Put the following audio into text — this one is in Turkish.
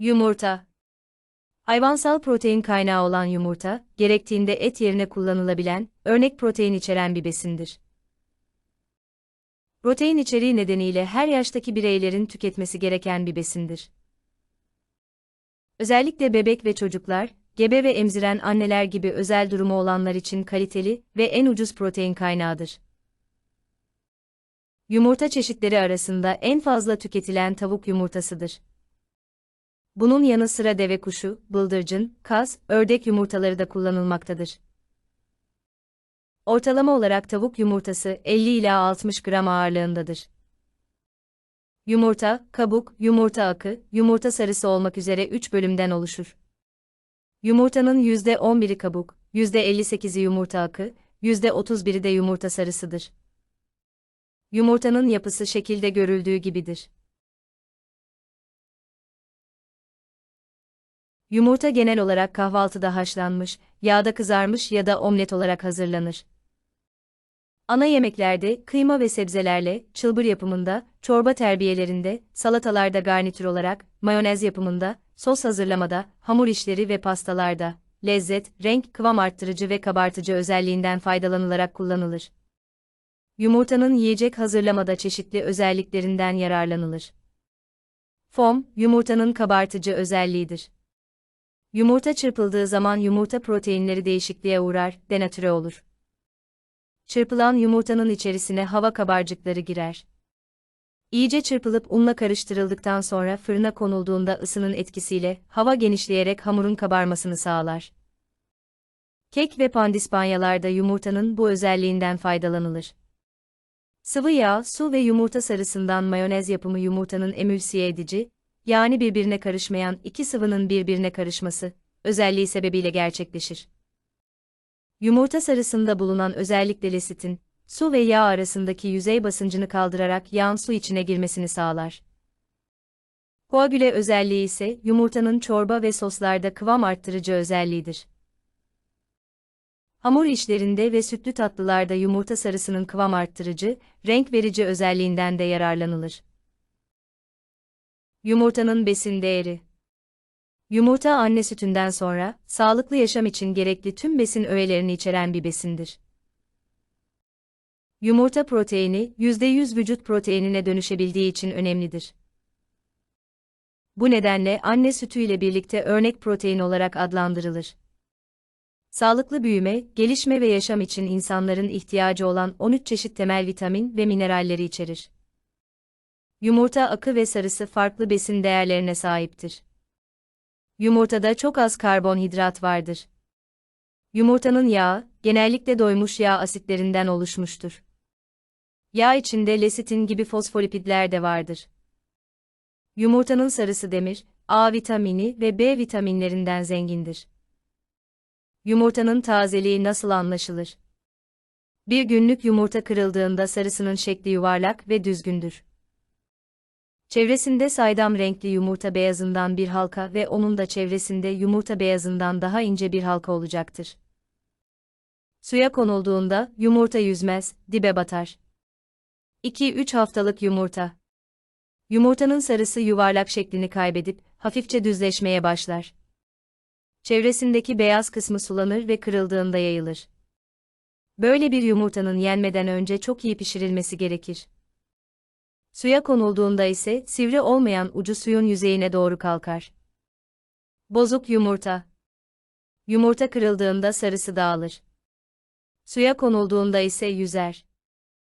Yumurta Hayvansal protein kaynağı olan yumurta, gerektiğinde et yerine kullanılabilen, örnek protein içeren bir besindir. Protein içeriği nedeniyle her yaştaki bireylerin tüketmesi gereken bir besindir. Özellikle bebek ve çocuklar, gebe ve emziren anneler gibi özel durumu olanlar için kaliteli ve en ucuz protein kaynağıdır. Yumurta çeşitleri arasında en fazla tüketilen tavuk yumurtasıdır. Bunun yanı sıra deve kuşu, bıldırcın, kaz, ördek yumurtaları da kullanılmaktadır. Ortalama olarak tavuk yumurtası 50 ila 60 gram ağırlığındadır. Yumurta, kabuk, yumurta akı, yumurta sarısı olmak üzere 3 bölümden oluşur. Yumurtanın %11'i kabuk, %58'i yumurta akı, %31'i de yumurta sarısıdır. Yumurtanın yapısı şekilde görüldüğü gibidir. Yumurta genel olarak kahvaltıda haşlanmış, yağda kızarmış ya da omlet olarak hazırlanır. Ana yemeklerde kıyma ve sebzelerle, çılbır yapımında, çorba terbiyelerinde, salatalarda garnitür olarak, mayonez yapımında, sos hazırlamada, hamur işleri ve pastalarda, lezzet, renk, kıvam arttırıcı ve kabartıcı özelliğinden faydalanılarak kullanılır. Yumurtanın yiyecek hazırlamada çeşitli özelliklerinden yararlanılır. Fom, yumurtanın kabartıcı özelliğidir. Yumurta çırpıldığı zaman yumurta proteinleri değişikliğe uğrar, denatüre olur. Çırpılan yumurtanın içerisine hava kabarcıkları girer. İyice çırpılıp unla karıştırıldıktan sonra fırına konulduğunda ısının etkisiyle hava genişleyerek hamurun kabarmasını sağlar. Kek ve pandispanyalarda yumurtanın bu özelliğinden faydalanılır. Sıvı yağ, su ve yumurta sarısından mayonez yapımı yumurtanın emülsiye edici, yani birbirine karışmayan iki sıvının birbirine karışması, özelliği sebebiyle gerçekleşir. Yumurta sarısında bulunan özellikle lesitin, su ve yağ arasındaki yüzey basıncını kaldırarak yağın su içine girmesini sağlar. Koagüle özelliği ise yumurtanın çorba ve soslarda kıvam arttırıcı özelliğidir. Hamur işlerinde ve sütlü tatlılarda yumurta sarısının kıvam arttırıcı, renk verici özelliğinden de yararlanılır. Yumurtanın besin değeri Yumurta anne sütünden sonra, sağlıklı yaşam için gerekli tüm besin öğelerini içeren bir besindir. Yumurta proteini, %100 vücut proteinine dönüşebildiği için önemlidir. Bu nedenle anne sütü ile birlikte örnek protein olarak adlandırılır. Sağlıklı büyüme, gelişme ve yaşam için insanların ihtiyacı olan 13 çeşit temel vitamin ve mineralleri içerir. Yumurta akı ve sarısı farklı besin değerlerine sahiptir. Yumurtada çok az karbonhidrat vardır. Yumurtanın yağı, genellikle doymuş yağ asitlerinden oluşmuştur. Yağ içinde lesitin gibi fosfolipidler de vardır. Yumurtanın sarısı demir, A vitamini ve B vitaminlerinden zengindir. Yumurtanın tazeliği nasıl anlaşılır? Bir günlük yumurta kırıldığında sarısının şekli yuvarlak ve düzgündür. Çevresinde saydam renkli yumurta beyazından bir halka ve onun da çevresinde yumurta beyazından daha ince bir halka olacaktır. Suya konulduğunda yumurta yüzmez, dibe batar. 2-3 haftalık yumurta. Yumurtanın sarısı yuvarlak şeklini kaybedip hafifçe düzleşmeye başlar. Çevresindeki beyaz kısmı sulanır ve kırıldığında yayılır. Böyle bir yumurtanın yenmeden önce çok iyi pişirilmesi gerekir. Suya konulduğunda ise sivri olmayan ucu suyun yüzeyine doğru kalkar. Bozuk yumurta. Yumurta kırıldığında sarısı dağılır. Suya konulduğunda ise yüzer.